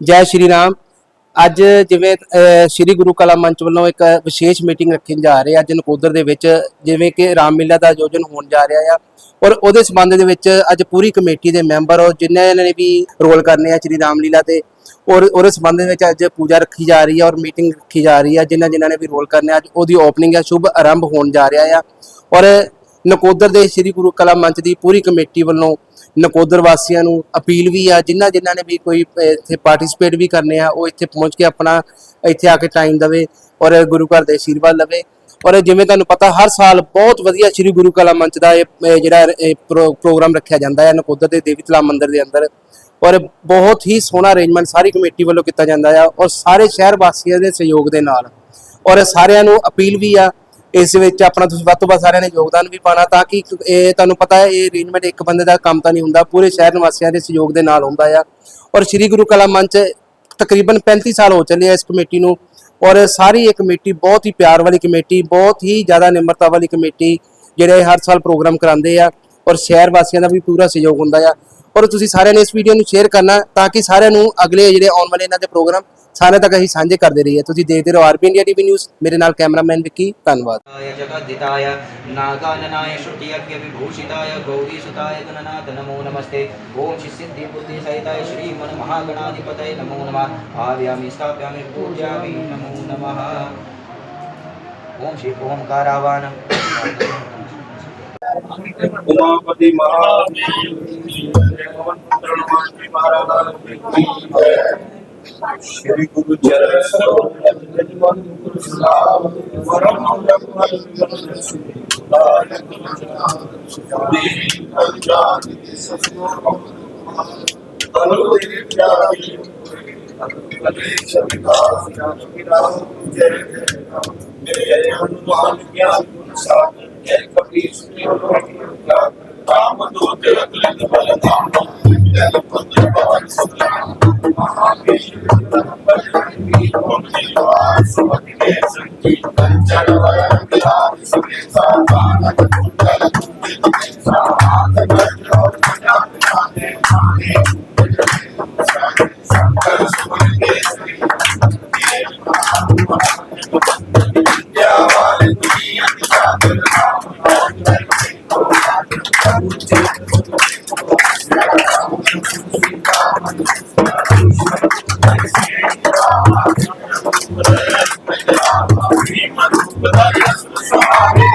ਜੈ ਸ਼੍ਰੀ ਰਾਮ। ਅੱਜ ਜਿਵੇਂ ਸ਼੍ਰੀ ਗੁਰੂ ਕਲਾ ਮੰਚ ਵੱਲੋਂ ਇੱਕ ਵਿਸ਼ੇਸ਼ ਮੀਟਿੰਗ ਰੱਖੀ ਜਾ ਰਹੀ ਹੈ। ਅੱਜ ਨਕੋਦਰ ਦੇ ਵਿੱਚ ਜਿਵੇਂ ਕਿ ਰਾਮਲੀਲਾ ਦਾ ਆਯੋਜਨ ਹੋਣ ਜਾ ਰਿਹਾ ਆ ਔਰ ਉਹਦੇ ਸੰਬੰਧ ਦੇ ਵਿੱਚ ਅੱਜ ਪੂਰੀ ਕਮੇਟੀ ਦੇ ਮੈਂਬਰ ਔਰ ਜਿਨ੍ਹਾਂ ਨੇ ਵੀ ਰੋਲ ਕਰਨੇ ਆ ਸ਼੍ਰੀ ਰਾਮਲੀਲਾ ਦੇ ਔਰ ਉਹਦੇ ਸੰਬੰਧ ਦੇ ਵਿੱਚ ਅੱਜ ਪੂਜਾ ਰੱਖੀ ਜਾ ਰਹੀ ਹੈ ਔਰ ਮੀਟਿੰਗ ਰੱਖੀ ਜਾ ਰਹੀ ਹੈ ਜਿਨ੍ਹਾਂ ਜਿਨ੍ਹਾਂ ਨੇ ਵੀ ਰੋਲ ਕਰਨੇ ਆ, ਅੱਜ ਉਹਦੀ ਓਪਨਿੰਗ ਹੈ ਸ਼ੁਭ ਆਰੰਭ ਹੋਣ ਜਾ ਰਿਹਾ ਆ। ਔਰ ਨਕੋਦਰ ਦੇ ਸ਼੍ਰੀ ਗੁਰੂ ਕਲਾ ਮੰਚ ਦੀ ਪੂਰੀ ਕਮੇਟੀ ਵੱਲੋਂ ਨਕੋਦਰ ਵਾਸੀਆਂ ਨੂੰ ਅਪੀਲ ਵੀ ਆ, ਜਿਨ੍ਹਾਂ ਜਿਨ੍ਹਾਂ ਨੇ ਵੀ ਕੋਈ ਇੱਥੇ ਪਾਰਟਿਸਿਪੇਟ ਵੀ ਕਰਨੇ ਆ, ਉਹ ਇੱਥੇ ਪਹੁੰਚ ਕੇ ਆਪਣਾ ਇੱਥੇ ਆ ਕੇ ਟਾਈਮ ਦੇਵੇ ਔਰ ਗੁਰੂ ਘਰ ਦੇ ਆਸ਼ੀਰਵਾਦ ਲਵੇ। ਔਰ ਜਿਵੇਂ ਤੁਹਾਨੂੰ ਪਤਾ, ਹਰ ਸਾਲ ਬਹੁਤ ਵਧੀਆ ਸ਼੍ਰੀ ਗੁਰੂ ਕਲਾ ਮੰਚ ਦਾ ਇਹ ਜਿਹੜਾ ਪ੍ਰੋ- ਪ੍ਰੋਗਰਾਮ ਰੱਖਿਆ ਜਾਂਦਾ ਹੈ ਨਕੋਦਰ ਦੇ ਦੇਵੀ ਤਲਾ ਮੰਦਿਰ ਦੇ ਅੰਦਰ। ਔਰ ਬਹੁਤ ਹੀ ਸੋਹਣਾ ਅਰੇਂਜਮੈਂਟ ਸਾਰੀ ਕਮੇਟੀ ਵੱਲੋਂ ਕੀਤਾ ਜਾਂਦਾ ਆ ਔਰ ਸਾਰੇ ਸ਼ਹਿਰ ਵਾਸੀਆਂ ਦੇ ਸਹਿਯੋਗ ਦੇ ਨਾਲ। ਔਰ ਸਾਰਿਆਂ ਨੂੰ ਅਪੀਲ ਵੀ ਆ ਇਸ ਵਿੱਚ ਆਪਣਾ ਤੁਸੀਂ ਵੱਧ ਤੋਂ ਵੱਧ ਸਾਰਿਆਂ ਨੇ ਯੋਗਦਾਨ ਵੀ ਪਾਣਾ ਤਾਂ ਕਿ ਇਹ ਤੁਹਾਨੂੰ ਪਤਾ ਹੈ, ਇਹ ਅਰੇਂਜਮੈਂਟ ਇੱਕ ਬੰਦੇ ਦਾ ਕੰਮ ਤਾਂ ਨਹੀਂ ਹੁੰਦਾ, ਪੂਰੇ ਸ਼ਹਿਰ ਨਿਵਾਸੀਆਂ ਦੇ ਸਹਿਯੋਗ ਦੇ ਨਾਲ ਹੁੰਦਾ ਆ। ਔਰ ਸ੍ਰੀ ਗੁਰੂ ਕਲਾ ਮੰਚ ਤਕਰੀਬਨ 35 ਸਾਲ ਹੋ ਚੱਲੇ ਆ ਇਸ ਕਮੇਟੀ ਨੂੰ। ਔਰ ਸਾਰੀ ਇਹ ਕਮੇਟੀ ਬਹੁਤ ਹੀ ਪਿਆਰ ਵਾਲੀ ਕਮੇਟੀ, ਬਹੁਤ ਹੀ ਜ਼ਿਆਦਾ ਨਿਮਰਤਾ ਵਾਲੀ ਕਮੇਟੀ ਜਿਹੜੇ ਹਰ ਸਾਲ ਪ੍ਰੋਗਰਾਮ ਕਰਾਉਂਦੇ ਆ। ਔਰ ਸ਼ਹਿਰ ਵਾਸੀਆਂ ਦਾ ਵੀ ਪੂਰਾ ਸਹਿਯੋਗ ਹੁੰਦਾ ਆ। ਔਰ ਤੁਸੀਂ ਸਾਰਿਆਂ ਨੇ ਇਸ ਵੀਡੀਓ ਨੂੰ ਸ਼ੇਅਰ ਕਰਨਾ ਤਾਂ ਕਿ ਸਾਰਿਆਂ ਨੂੰ ਅਗਲੇ ਜਿਹੜੇ ਆਉਣ ਵਾਲੇ ਇਹਨਾਂ ਦੇ ਪ੍ਰੋਗਰਾਮ ਸਾਰੇ ਤੱਕ ਅਸੀਂ ਸਾਂਝੇ ਕਰਦੇ ਰਹੀਏ। ਤੁਸੀਂ ਦੇਖਦੇ ਰਹੋ ਆਰਪੀ ਇੰਡੀਆ ਟੀਵੀ ਨਿਊਜ਼। ਮੇਰੇ ਨਾਲ ਕੈਮਰਾਮੈਨ ਵਿੱਕੀ ਧੰਨਵਾਦ। ਆਯ ਜਗਦਿਤਾਯ ਨਾਗਾਨਨਾਯ ਸ਼੍ਰੁਤੀਯ ਵਿਭੂਸ਼ਿਤਾਯ ਗੌਰੀ ਸੁਤਾਯ ਗਣਨਾਥ ਨਮੋ ਨਮਸਤੇ। ਓਮ ਸ਼ਿ ਸਿੱਧੀ ਬੁੱਧੀ ਸਹਿਤਾਯ ਸ਼੍ਰੀ ਮਨ ਮਹਾਗਣਾਧਿਪਤਏ ਨਮੋ ਨਮः। ਆਵਿਆਮੀ ਸਥਾਪਿਆਮੀ ਪੂਜਾਮੀ ਨਮੋ ਨਮः। ਓਮ ਸ਼੍ਰੀ ਓਮਕਾਰਾਵਾਨ। ਉਮਾਪਤੀ ਸ੍ਰੀ ਗੁਰੂ ਚਰਨ ਸਾਹਿਬ। ਵਰਮ ਮੰਗਵਾ ਅਨੁ ਦੇ ਪਿਆਰ ਦੀ ਅਨੁ ਸਰਕਾਰ ਦੀ ਮੇਰੇ ਹਨੂਮਾਨ ਗਿਆਨ ਸਾਹਿਬ ਜੈ ਕਬੀਰ ਸਿੰਘ ਰਾਮ ਦੂਤ ਅਗਲੇ ਬਲ ਨਾਮ ਜੈ ਪੰਜ ਪਾਵਨ ਸਤਨਾਮ సంకీర్తం జగవరం Thank you.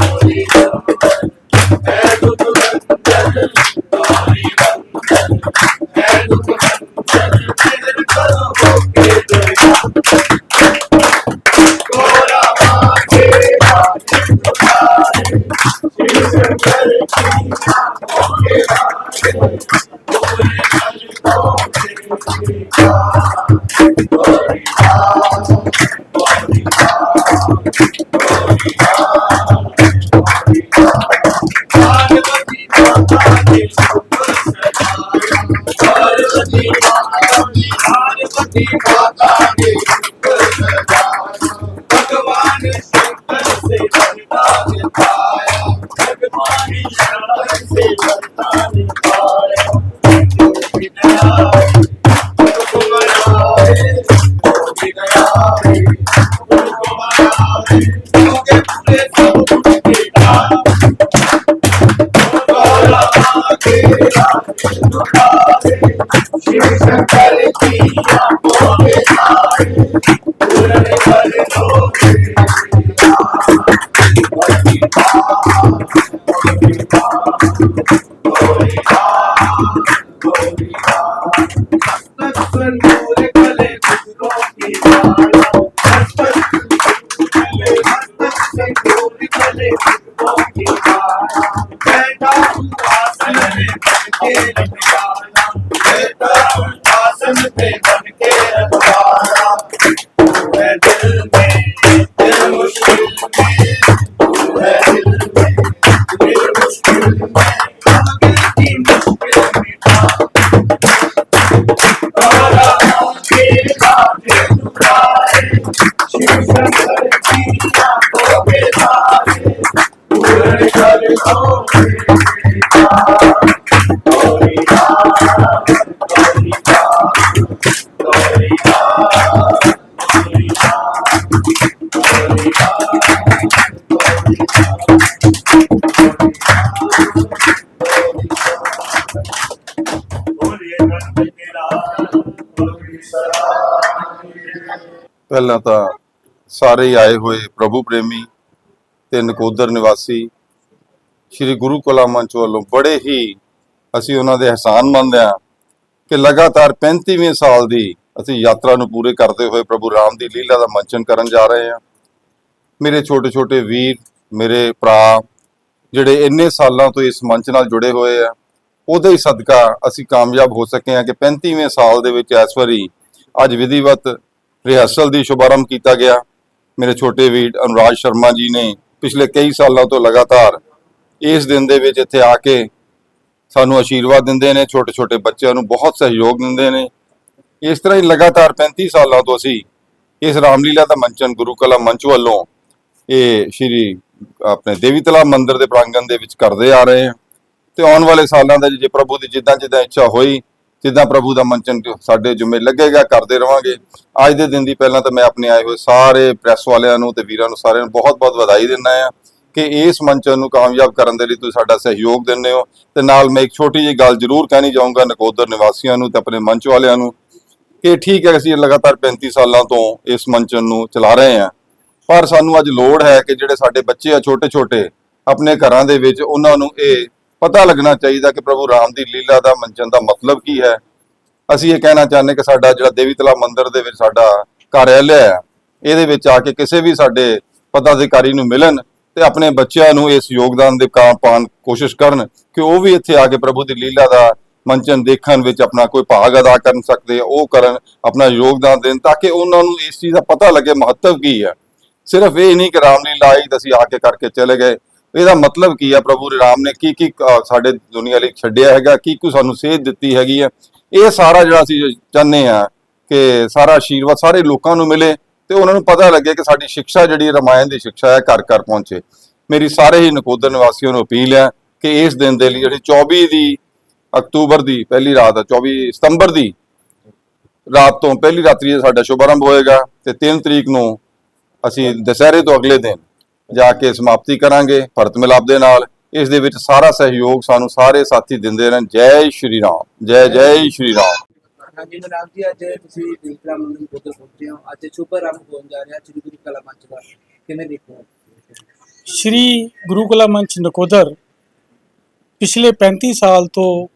Bolivia. ਦੀ ਮਾਤਾ ਨੇ ਭਗਵਾਨ ਸ਼ੰਕਰ ਸੇ ਵਰਤਾ ਦਿੱਤਾ ਭਗਵਾਨ ਸ਼ੰਕਰ ਸੇ ਵਰਤਾ ਪਹਿਲਾਂ ਤਾਂ ਸਾਰੇ ਆਏ ਹੋਏ ਪ੍ਰਭੂ ਪ੍ਰੇਮੀ ਤੇ ਨਕੋਦਰ ਨਿਵਾਸੀ ਸ੍ਰੀ ਗੁਰੂ ਕਲਾ ਮੰਚ ਵੱਲੋਂ ਬੜੇ ਹੀ ਅਸੀਂ ਉਹਨਾਂ ਦੇ ਅਹਿਸਾਨ ਮੰਨਦੇ ਹਾਂ ਕਿ ਲਗਾਤਾਰ 35ਵੇਂ ਸਾਲ ਦੀ ਅਸੀਂ ਯਾਤਰਾ ਨੂੰ ਪੂਰੇ ਕਰਦੇ ਹੋਏ ਪ੍ਰਭੂ ਰਾਮ ਦੀ ਲੀਲਾ ਦਾ ਮੰਚਨ ਕਰਨ ਜਾ ਰਹੇ ਹਾਂ। ਮੇਰੇ ਛੋਟੇ ਛੋਟੇ ਵੀਰ, ਮੇਰੇ ਭਰਾ ਜਿਹੜੇ ਇੰਨੇ ਸਾਲਾਂ ਤੋਂ ਇਸ ਮੰਚ ਨਾਲ ਜੁੜੇ ਹੋਏ ਆ, ਉਹਦੇ ਹੀ ਸਦਕਾ ਅਸੀਂ ਕਾਮਯਾਬ ਹੋ ਸਕੇ ਹਾਂ ਕਿ 35ਵੇਂ ਸਾਲ ਦੇ ਵਿੱਚ ਇਸ ਵਾਰੀ ਅੱਜ ਵਿਧੀਵਤ ਰਿਹਰਸਲ ਦੀ ਸ਼ੁਭਾਰੰਭ ਕੀਤਾ ਗਿਆ। ਮੇਰੇ ਛੋਟੇ ਵੀਰ ਅਨੁਰਾਜ ਸ਼ਰਮਾ ਜੀ ਨੇ ਪਿਛਲੇ ਕਈ ਸਾਲਾਂ ਤੋਂ ਲਗਾਤਾਰ ਇਸ ਦਿਨ ਦੇ ਵਿੱਚ ਇੱਥੇ ਆ ਕੇ ਸਾਨੂੰ ਆਸ਼ੀਰਵਾਦ ਦਿੰਦੇ ਨੇ ਛੋਟੇ ਛੋਟੇ ਬੱਚਿਆਂ ਨੂੰ ਬਹੁਤ ਸਹਿਯੋਗ ਦਿੰਦੇ ਨੇ। ਇਸ ਤਰ੍ਹਾਂ ਹੀ ਲਗਾਤਾਰ 35 ਸਾਲਾਂ ਤੋਂ ਅਸੀਂ ਇਸ ਰਾਮਲੀਲਾ ਦਾ ਮੰਚਨ ਗੁਰੂ ਕਲਾ ਮੰਚ ਵੱਲੋਂ ਇਹ ਸ਼੍ਰੀ ਆਪਣੇ ਦੇਵੀ ਤਲਾ ਮੰਦਿਰ ਦੇ ਪ੍ਰਾਂਗਣ ਦੇ ਵਿੱਚ ਕਰਦੇ ਆ ਰਹੇ ਹਾਂ। ਤੇ ਆਉਣ ਵਾਲੇ ਸਾਲਾਂ ਦਾ ਜੇ ਪ੍ਰਭੂ ਦੀ ਜਿੱਦਾਂ ਜਿੱਦਾਂ ਇੱਛਾ ਹੋਈ, ਜਿੱਦਾਂ ਪ੍ਰਭੂ ਦਾ ਮੰਚਨ ਸਾਡੇ ਜੁਮੇ ਲੱਗੇਗਾ, ਕਰਦੇ ਰਵਾਂਗੇ। ਅੱਜ ਦੇ ਦਿਨ ਦੀ ਪਹਿਲਾਂ ਤਾਂ ਮੈਂ ਆਪਣੇ ਆਏ ਹੋਏ ਸਾਰੇ ਪ੍ਰੈਸ ਵਾਲਿਆਂ ਨੂੰ ਤੇ ਵੀਰਾਂ ਨੂੰ ਸਾਰਿਆਂ ਨੂੰ ਬਹੁਤ-ਬਹੁਤ ਵਧਾਈ ਦਿੰਦਾ ਆ ਕਿ ਇਸ ਮੰਚਨ ਨੂੰ ਕਾਮਯਾਬ ਕਰਨ ਦੇ ਲਈ ਤੁਸੀਂ ਸਾਡਾ ਸਹਿਯੋਗ ਦਿੰਦੇ ਹੋ। ਤੇ ਨਾਲ ਮੈਂ ਇੱਕ ਛੋਟੀ ਜਿਹੀ ਗੱਲ ਜ਼ਰੂਰ ਕਹਿਣੀ ਚਾਹੂੰਗਾ ਨਕੋਦਰ ਨਿਵਾਸੀਆਂ ਨੂੰ ਤੇ ਆਪਣੇ ਮੰਚ ਵਾਲਿਆਂ ਨੂੰ ਕਿ ਠੀਕ ਹੈ, ਅਸੀਂ ਲਗਾਤਾਰ 35 ਸਾਲਾਂ ਤੋਂ ਇਸ ਮੰਚਨ ਨੂੰ ਚਲਾ ਰਹੇ ਹਾਂ। ਪਰ ਸਾਨੂੰ ਅੱਜ ਲੋੜ ਹੈ ਕਿ ਜਿਹੜੇ ਸਾਡੇ ਬੱਚੇ ਆ, ਛੋਟੇ-ਛੋਟੇ, ਆਪਣੇ ਘਰਾਂ ਦੇ ਵਿੱਚ ਉਹਨਾਂ ਨੂੰ ਇਹ ਪਤਾ ਲੱਗਣਾ ਚਾਹੀਦਾ ਕਿ ਪ੍ਰਭੂ ਰਾਮ ਦੀ ਲੀਲਾ ਦਾ ਮੰਚਨ ਦਾ ਮਤਲਬ ਕੀ ਹੈ। ਅਸੀਂ ਇਹ ਕਹਿਣਾ ਚਾਹੁੰਦੇ ਕਿ ਸਾਡਾ ਜਿਹੜਾ ਦੇਵੀ ਤਲਾ ਮੰਦਿਰ ਦੇ ਵਿੱਚ ਸਾਡਾ ਕਾਰਿਆਲਿਆ ਹੈ, ਇਹਦੇ ਵਿੱਚ ਆ ਕੇ ਕਿਸੇ ਵੀ ਸਾਡੇ ਪਦਾਧਿਕਾਰੀ ਨੂੰ ਮਿਲਣ ਤੇ ਆਪਣੇ ਬੱਚਿਆਂ ਨੂੰ ਇਸ ਯੋਗਦਾਨ ਦੇ ਕੰਮ ਪਾਉਣ ਕੋਸ਼ਿਸ਼ ਕਰਨ ਕਿ ਉਹ ਵੀ ਇੱਥੇ ਆ ਕੇ ਪ੍ਰਭੂ ਦੀ ਲੀਲਾ ਦਾ ਮੰਚਨ ਦੇਖਣ ਵਿੱਚ ਆਪਣਾ ਕੋਈ ਭਾਗ ਅਦਾ ਕਰਨ ਸਕਦੇ, ਉਹ ਕਰਨ, ਆਪਣਾ ਯੋਗਦਾਨ ਦੇਣ, ਤਾਂ ਕਿ ਉਹਨਾਂ ਨੂੰ ਇਸ ਚੀਜ਼ ਦਾ ਪਤਾ ਲੱਗੇ ਮਹੱਤਵ ਕੀ ਹੈ। ਸਿਰਫ ਇਹ ਨਹੀਂ ਕਿ ਰਾਮ ਲੀਲਾ ਆਈ ਤਾਂ ਅਸੀਂ ਆ ਕੇ ਕਰਕੇ ਚਲੇ ਗਏ। ਇਹਦਾ ਮਤਲਬ ਕੀ ਹੈ ਪ੍ਰਭੂ ਰਾਮ ਨੇ ਕੀ ਕੀ ਸਾਡੇ ਦੁਨੀਆ ਲਈ ਛੱਡਿਆ ਹੈਗਾ, ਕੀ, ਕੁ ਸਾਨੂੰ ਸੇਧ ਦਿੱਤੀ ਹੈਗੀ ਹੈ। ਇਹ ਸਾਰਾ ਜਿਹੜਾ ਅਸੀਂ ਚਾਹੁੰਦੇ ਆ ਕਿ ਸਾਰਾ ਆਸ਼ੀਰਵਾਦ ਸਾਰੇ ਲੋਕਾਂ ਨੂੰ ਮਿਲੇ। ਤੇ ਉਹਨਾਂ ਨੂੰ ਪਤਾ ਲੱਗੇ ਕਿ ਸਾਡੀ ਸਿੱਖਿਆ ਜਿਹੜੀ ਰਮਾਇਣ ਦੀ ਸਿੱਖਿਆ ਹੈ, ਘਰ ਘਰ ਪਹੁੰਚੇ। ਮੇਰੀ ਸਾਰੇ ਹੀ ਨਕੋਦਰ ਨਿਵਾਸੀਆਂ ਨੂੰ ਅਪੀਲ ਹੈ ਕਿ ਇਸ ਦਿਨ ਦੇ ਲਈ ਜਿਹੜੀ 24 ਦੀ ਅਕਤੂਬਰ ਦੀ ਪਹਿਲੀ ਰਾਤ ਹੈ 24 ਸਤੰਬਰ ਦੀ ਰਾਤ ਤੋਂ ਪਹਿਲੀ ਰਾਤਰੀ ਸਾਡਾ ਸ਼ੁਭਾਰੰਭ ਹੋਏਗਾ ਤੇ 3 ਤਰੀਕ ਨੂੰ ਅਸੀਂ ਦੁਸਹਿਰੇ ਤੋਂ ਅਗਲੇ ਦਿਨ ਜਾ ਕੇ ਸਮਾਪਤੀ ਕਰਾਂਗੇ ਭਰਤ ਮਿਲਾਪ ਦੇ ਨਾਲ। ਇਸ ਦੇ ਵਿੱਚ ਸਾਰਾ ਸਹਿਯੋਗ ਸਾਨੂੰ ਸਾਰੇ ਸਾਥੀ ਦਿੰਦੇ ਰਹਿਣ। ਜੈ ਸ਼੍ਰੀ ਰਾਮ, ਜੈ ਜੈ ਸ਼੍ਰੀ ਰਾਮ। ਹਾਂਜੀ ਮਨਾਮ ਜੀ ਅੱਜ ਤੁਸੀਂ ਦੀਪਰਾ ਮੰਦਿਰ ਕੋਦਰ ਪਹੁੰਚੇ ਹੋ। ਅੱਜ ਸ਼ੁਭ ਆਰੰਭ ਹੋਣ ਜਾ ਰਿਹਾ ਸ੍ਰੀ ਗੁਰੂ ਕਲਾ ਮੰਚ ਦਾ। ਕਿਵੇਂ ਦੇਖਦੇ ਸ਼੍ਰੀ ਗੁਰੂ ਕਲਾ ਮੰਚ ਨਕੋਦਰ ਪਿਛਲੇ 35 ਸਾਲ ਤੋਂ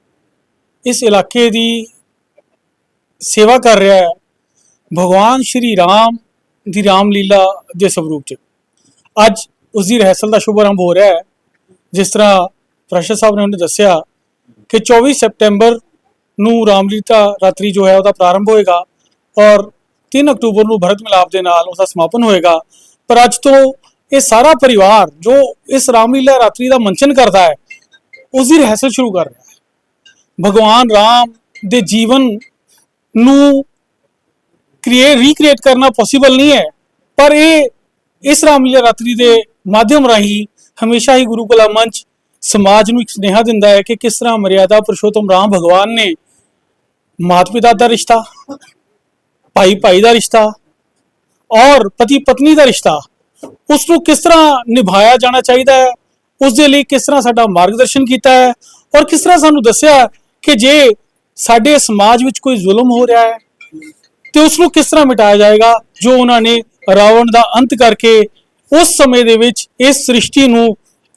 ਇਸ ਇਲਾਕੇ ਦੀ ਸੇਵਾ ਕਰ ਰਿਹਾ ਹੈ। ਭਗਵਾਨ ਸ਼੍ਰੀ ਰਾਮ ਦੀ ਰਾਮ ਲੀਲਾ ਦੇ ਸਰੂਪ ਚ। ਅੱਜ ਉਸ ਦੀ ਰਹਿਸਲ ਦਾ ਸ਼ੁਭ ਆਰੰਭ ਹੋ ਰਿਹਾ ਹੈ। ਜਿਸ ਤਰ੍ਹਾਂ ਪ੍ਰਸ਼ਾ ਸਾਹਿਬ ਨੇ ਉਹਨੇ ਦੱਸਿਆ ਕਿ 24 ਸਤੰਬਰ ਨੂੰ ਰਾਮਲੀਲਾ ਰਾਤਰੀ ਜੋ ਹੈ ਉਹਦਾ ਪ੍ਰਾਰੰਭ ਹੋਏਗਾ ਔਰ 3 ਅਕਤੂਬਰ ਨੂੰ ਭਰਤ ਮਿਲਾਪ ਦੇ ਨਾਲ ਉਹਦਾ ਸਮਾਪਨ ਹੋਏਗਾ। ਪਰ ਅੱਜ ਤੋਂ ਇਹ ਸਾਰਾ ਪਰਿਵਾਰ ਜੋ ਇਸ ਰਾਮਲੀਲਾ ਰਾਤਰੀ ਦਾ ਮੰਚਨ ਕਰਦਾ ਹੈ ਉਸ ਦੀ ਰਹਿਸਲ ਸ਼ੁਰੂ ਕਰ ਰਿਹਾ ਹੈ। ਭਗਵਾਨ ਰਾਮ ਦੇ ਜੀਵਨ ਨੂੰ ਕ੍ਰੀਏਟ ਰੀਕ੍ਰੀਏਟ ਕਰਨਾ ਪੋਸੀਬਲ ਨਹੀਂ ਹੈ, ਪਰ ਇਹ ਇਸ ਰਾਮਲੀਲਾ ਰਾਤਰੀ ਦੇ ਮਾਧਿਅਮ ਰਾਹੀਂ ਹਮੇਸ਼ਾ ਹੀ ਗੁਰੂ ਕਲਾ ਮੰਚ ਸਮਾਜ ਨੂੰ ਇੱਕ ਸੁਨੇਹਾ ਦਿੰਦਾ ਹੈ ਕਿ ਕਿਸ ਤਰ੍ਹਾਂ ਮਰਿਆਦਾ ਪੁਰਸ਼ੋਤਮ ਰਾਮ ਭਗਵਾਨ ਨੇ ਮਾਤਾ ਪਿਤਾ ਦਾ ਰਿਸ਼ਤਾ ਭਾਈ ਭਾਈ ਦਾ ਰਿਸ਼ਤਾ ਔਰ ਪਤੀ ਪਤਨੀ ਦਾ ਰਿਸ਼ਤਾ ਉਸ ਨੂੰ ਕਿਸ ਤਰ੍ਹਾਂ ਨਿਭਾਇਆ ਜਾਣਾ ਚਾਹੀਦਾ ਹੈ? ਉਸ ਦੇ ਲਈ ਕਿਸ ਤਰ੍ਹਾਂ ਸਾਡਾ ਮਾਰਗਦਰਸ਼ਨ ਕੀਤਾ ਹੈ? ਔਰ ਕਿਸ ਤਰ੍ਹਾਂ ਸਾਨੂੰ ਦੱਸਿਆ ਕਿ ਜੇ ਸਾਡੇ ਸਮਾਜ ਵਿੱਚ ਕੋਈ ਜ਼ੁਲਮ ਹੋ ਰਿਹਾ ਹੈ, ਤੇ ਉਸ ਨੂੰ ਕਿਸ ਤਰ੍ਹਾਂ ਮਿਟਾਇਆ ਜਾਏਗਾ? ਜੋ ਉਹਨਾਂ ਨੇ ਰਾਵਣ ਦਾ ਅੰਤ ਕਰਕੇ ਉਸ ਸਮੇਂ ਦੇ ਵਿੱਚ ਇਸ ਸ੍ਰਿਸ਼ਟੀ ਨੂੰ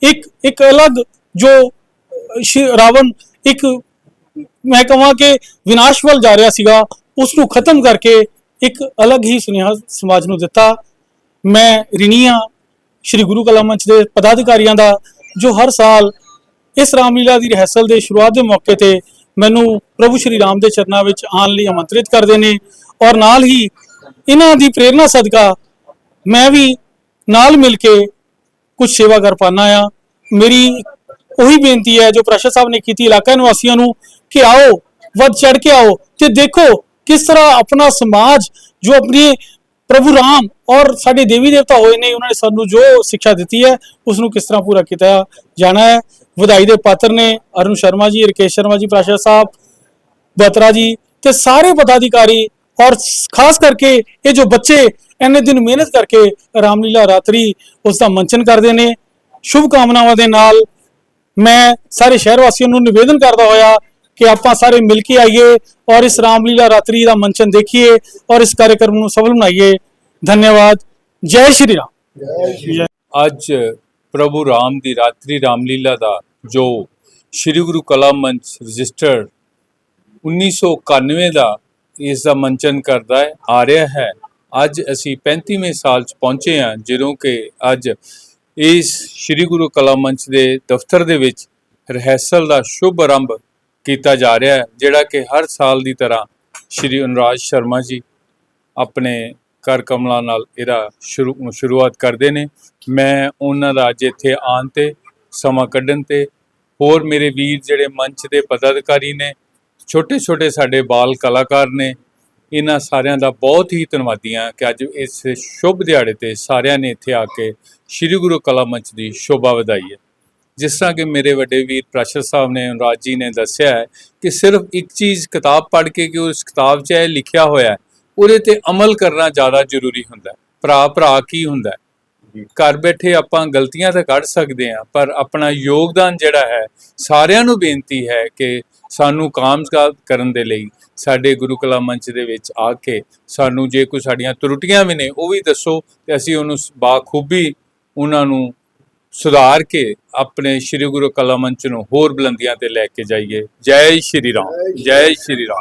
ਇੱਕ ਇੱਕ ਅਲੱਗ ਜੋ ਰਾਵਣ ਇੱਕ ਮੈਂ ਕਹਾਂ ਕਿ ਵਿਨਾਸ਼ ਵੱਲ ਜਾ ਰਿਹਾ ਸੀਗਾ ਉਸ ਨੂੰ ਖਤਮ ਕਰਕੇ ਇੱਕ ਅਲੱਗ ਹੀ ਸੁਨੇਹਾ ਸਮਾਜ ਨੂੰ ਦਿੱਤਾ। ਮੈਂ ਰਿਨੀਆ ਸ਼੍ਰੀ ਗੁਰੂ ਕਲਾ ਮੰਚ ਦੇ ਪਦਾਧਿਕਾਰੀਆਂ ਦਾ, ਜੋ ਹਰ ਸਾਲ ਇਸ ਰਾਮਲੀਲਾ ਦੀ ਰਹਿਸਲ ਦੇ ਸ਼ੁਰੂਆਤ ਦੇ ਮੌਕੇ ਤੇ ਮੈਨੂੰ ਪ੍ਰਭੂ ਸ਼੍ਰੀ ਰਾਮ ਦੇ ਚਰਨਾਂ ਵਿੱਚ ਆਉਣ ਲਈ ਆਮੰਤਰਿਤ ਕਰਦੇ ਨੇ ਔਰ ਨਾਲ ਹੀ ਇਹਨਾਂ ਦੀ ਪ੍ਰੇਰਣਾ ਸਦਕਾ ਮੈਂ ਵੀ ਨਾਲ ਮਿਲ ਕੇ ਕੁਝ ਸੇਵਾ ਕਰ ਪਾਣਾ ਆ। ਮੇਰੀ ਉਹੀ ਬੇਨਤੀ ਹੈ ਜੋ ਪ੍ਰਸ਼ਾ ਸਾਹਿਬ ਨੇ ਕੀਤੀ, ਇਲਾਕਾ ਨਿਵਾਸੀਆਂ ਨੂੰ ਕਿ ਆਓ, ਵੱਧ ਚੜ ਕੇ ਆਓ ਤੇ ਦੇਖੋ ਕਿਸ ਤਰ੍ਹਾਂ ਆਪਣਾ ਸਮਾਜ ਜੋ ਆਪਣੀ ਪ੍ਰਭੂ ਰਾਮ ਔਰ ਸਾਡੇ ਦੇਵੀ ਦੇਵਤਾ ਹੋਏ ਨੇ, ਉਹਨਾਂ ਨੇ ਸਾਨੂੰ ਜੋ ਸਿੱਖਿਆ ਦਿੱਤੀ ਹੈ ਉਸ ਨੂੰ ਕਿਸ ਤਰ੍ਹਾਂ ਪੂਰਾ ਕੀਤਾ ਜਾਣਾ ਹੈ। ਵਧਾਈ ਦੇ ਪਾਤਰ ਨੇ ਅਰੁਣ ਸ਼ਰਮਾ ਜੀ, ਰਕੇਸ਼ ਸ਼ਰਮਾ ਜੀ, ਪ੍ਰਾਸ਼ਾ ਸਾਹਿਬ, ਬਤਰਾ ਜੀ ਤੇ ਸਾਰੇ ਪਦਾਧਿਕਾਰੀ ਔਰ ਖਾਸ ਕਰਕੇ ਇਹ ਜੋ ਬੱਚੇ ਇੰਨੇ ਦਿਨ ਮਿਹਨਤ ਕਰਕੇ ਰਾਮਲੀਲਾ ਰਾਤਰੀ ਉਸ ਦਾ ਮੰਚਨ ਕਰਦੇ ਨੇ। ਸ਼ੁਭ ਕਾਮਨਾਵਾਂ ਦੇ ਨਾਲ ਮੈਂ ਸਾਰੇ ਸ਼ਹਿਰ ਵਾਸੀਆਂ ਨੂੰ ਨਿਵੇਦਨ ਕਰਦਾ ਹੋਇਆ ਕਿ ਆਪਾਂ ਸਾਰੇ ਮਿਲ ਕੇ ਆਈਏ ਔਰ ਇਸ ਰਾਮਲੀਲਾ ਰਾਤਰੀ ਦਾ ਮੰਚਨ ਦੇਖੀਏ ਔਰ ਇਸ ਕਾਰਜਕ੍ਰਮ ਨੂੰ ਸਫਲ ਬਣਾਈਏ। ਧੰਨਵਾਦ। ਜੈ ਸ਼੍ਰੀ ਰਾਮ। ਅੱਜ ਪ੍ਰਭੂ ਰਾਮ ਦੀ ਰਾਤਰੀ ਰਾਮਲੀਲਾ ਦਾ ਜੋ ਸ੍ਰੀ ਗੁਰੂ ਕਲਾ ਮੰਚ ਰਜਿਸਟਰਡ 1991 ਦਾ ਇਸ ਦਾ ਮੰਚਨ ਕਰਦਾ ਹੈ, ਆ ਰਿਹਾ ਹੈ। ਅੱਜ ਅਸੀਂ 35ਵੇਂ ਸਾਲ ਚ ਪਹੁੰਚੇ ਹਾਂ, ਜਦੋਂ ਕਿ ਅੱਜ ਇਸ ਸ੍ਰੀ ਗੁਰੂ ਕਲਾ ਮੰਚ ਦੇ ਦਫ਼ਤਰ ਦੇ ਵਿੱਚ ਰਿਹਰਸਲ ਦਾ ਸ਼ੁਭ ਆਰੰਭ ਕੀਤਾ ਜਾ ਰਿਹਾ ਹੈ, ਜਿਹੜਾ ਕਿ ਹਰ ਸਾਲ ਦੀ ਤਰ੍ਹਾਂ ਸ੍ਰੀ ਅਨੁਰਾਜ ਸ਼ਰਮਾ ਜੀ ਆਪਣੇ ਕਰ ਕਮਲਾਂ ਨਾਲ ਇਹਦਾ ਸ਼ੁਰੂ, ਸ਼ੁਰੂਆਤ ਕਰਦੇ ਨੇ। ਮੈਂ ਉਹਨਾਂ ਦਾ ਅੱਜ ਇੱਥੇ ਆਉਣ ਤੇ, ਸਮਾਂ ਕੱਢਣ ਤੇ, ਹੋਰ ਮੇਰੇ ਵੀਰ ਜਿਹੜੇ ਮੰਚ ਦੇ ਪਦਾਧਿਕਾਰੀ ਨੇ ਛੋਟੇ ਛੋਟੇ ਸਾਡੇ ਬਾਲ ਕਲਾਕਾਰ ਨੇ, ਇਹਨਾਂ ਸਾਰਿਆਂ ਦਾ ਬਹੁਤ ਹੀ ਧੰਨਵਾਦੀ ਹਾਂ ਕਿ ਅੱਜ ਇਸ ਸ਼ੁਭ ਦਿਹਾੜੇ ਤੇ ਸਾਰਿਆਂ ਨੇ ਇੱਥੇ ਆ ਕੇ ਸ੍ਰੀ ਗੁਰੂ ਕਲਾ ਮੰਚ ਦੀ ਸ਼ੋਭਾ ਵਧਾਈ ਹੈ। ਜਿਸ ਤਰ੍ਹਾਂ ਕਿ ਮੇਰੇ ਵੱਡੇ ਵੀਰ ਪ੍ਰਸ਼ਰ ਸਾਹਿਬ ਨੇ ਅਨੁਰਾਜ ਜੀ ਨੇ ਦੱਸਿਆ ਹੈ ਕਿ ਸਿਰਫ ਇੱਕ ਚੀਜ਼ ਕਿਤਾਬ ਪੜ੍ਹ ਕੇ ਕਿ ਉਸ ਕਿਤਾਬ 'ਚ ਇਹ ਲਿਖਿਆ ਹੋਇਆ ਹੈ ਉਹਦੇ ਤੇ ਅਮਲ ਕਰਨਾ ਜ਼ਿਆਦਾ ਜ਼ਰੂਰੀ ਹੁੰਦਾ ਹੈ। ਭਰਾ ਭਰਾ ਕੀ ਹੁੰਦਾ ਹੈ? ਘਰ ਬੈਠੇ ਆਪਾਂ ਗਲਤੀਆਂ ਤਾਂ ਕੱਢ ਸਕਦੇ ਹਾਂ ਪਰ ਆਪਣਾ ਯੋਗਦਾਨ ਜਿਹੜਾ ਹੈ ਸਾਰਿਆਂ ਨੂੰ ਬੇਨਤੀ ਹੈ ਕਿ ਸਾਨੂੰ ਕਾਮਯਾਬ ਕਰਨ ਦੇ ਲਈ ਸਾਡੇ ਗੁਰੂ ਕਲਾ ਮੰਚ ਦੇ ਵਿੱਚ ਆ ਕੇ ਸਾਨੂੰ ਜੇ ਕੋਈ ਸਾਡੀਆਂ ਤਰੁੱਟੀਆਂ ਵੀ ਨੇ ਉਹ ਵੀ ਦੱਸੋ ਤੇ ਅਸੀਂ ਉਹਨੂੰ ਬਾਖੂਬੀ ਉਹਨਾਂ ਨੂੰ ਸੁਧਾਰ ਕੇ ਆਪਣੇ ਸ੍ਰੀ ਗੁਰੂ ਕਲਾ ਮੰਚ ਨੂੰ ਹੋਰ ਬੁਲੰਦੀਆਂ ਤੇ ਲੈ ਕੇ ਜਾਈਏ। ਜੈ ਸ਼੍ਰੀ ਰਾਮ, ਜੈ ਸ਼੍ਰੀ ਰਾਮ।